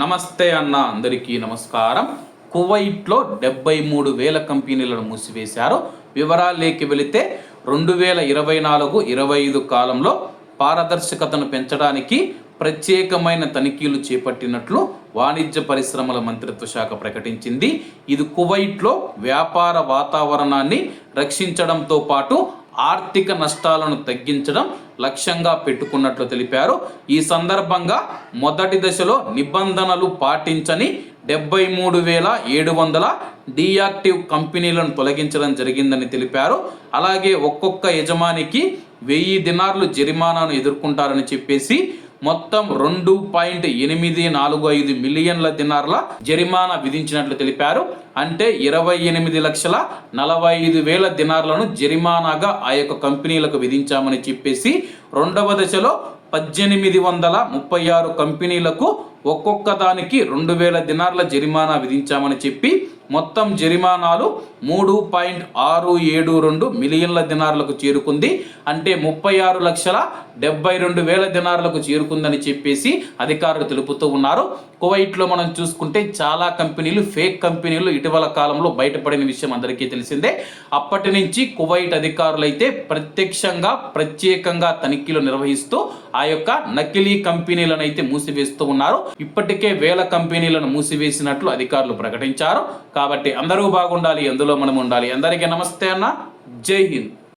నమస్తే అన్న అందరికీ నమస్కారం. కువైట్లో డెబ్బై మూడు వేల కంపెనీలను మూసివేశారు. వివరాలేకి వెళితే రెండు వేల ఇరవై నాలుగు ఇరవై ఐదు కాలంలో పారదర్శకతను పెంచడానికి ప్రత్యేకమైన తనిఖీలు చేపట్టినట్లు వాణిజ్య పరిశ్రమల మంత్రిత్వ శాఖ ప్రకటించింది. ఇది కువైట్లో వ్యాపార వాతావరణాన్ని రక్షించడంతో పాటు ఆర్థిక నష్టాలను తగ్గించడం లక్ష్యంగా పెట్టుకున్నట్లు తెలిపారు. ఈ సందర్భంగా మొదటి దశలో నిబంధనలు పాటించని డెబ్బై మూడు వేల ఏడు వందల డియాక్టివ్ కంపెనీలను తొలగించడం జరిగిందని తెలిపారు. అలాగే ఒక్కొక్క యజమానికి వెయ్యి దినార్లు జరిమానాను ఎదుర్కొంటారని చెప్పేసి మొత్తం రెండు పాయింట్ ఎనిమిది నాలుగు ఐదు మిలియన్ల దినార్ల జరిమానా విధించినట్లు తెలిపారు. అంటే ఇరవై ఎనిమిది లక్షల నలభై ఐదు వేల దినార్లను జరిమానాగా ఆ యొక్క కంపెనీలకు విధించామని చెప్పేసి రెండవ దశలో పద్దెనిమిది వందల ముప్పై ఆరు కంపెనీలకు ఒక్కొక్క దానికి రెండు వేల దినార్ల జరిమానా విధించామని చెప్పి మొత్తం జరిమానాలు మూడు పాయింట్ ఆరు ఏడు రెండు మిలియన్ల దినార్లకు చేరుకుంది. అంటే ముప్పై ఆరు లక్షల డెబ్బై రెండు వేల దినార్లకు చేరుకుందని చెప్పేసి అధికారులు తెలుపుతూ ఉన్నారు. కువైట్లో మనం చూసుకుంటే చాలా కంపెనీలు ఫేక్ కంపెనీలు ఇటీవల కాలంలో బయటపడిన విషయం అందరికీ తెలిసిందే. అప్పటి నుంచి కువైట్ అధికారులు అయితే ప్రత్యక్షంగా ప్రత్యేకంగా తనిఖీలు నిర్వహిస్తూ ఆ యొక్క నకిలీ కంపెనీలను అయితే మూసివేస్తూ ఉన్నారు. ఇప్పటికే వేల కంపెనీలను మూసివేసినట్లు అధికారులు ప్రకటించారు. కాబట్టి అందరూ బాగుండాలి ఎందులో మనం ఉండాలి? అందరికీ నమస్తే అన్న. జై హింద్.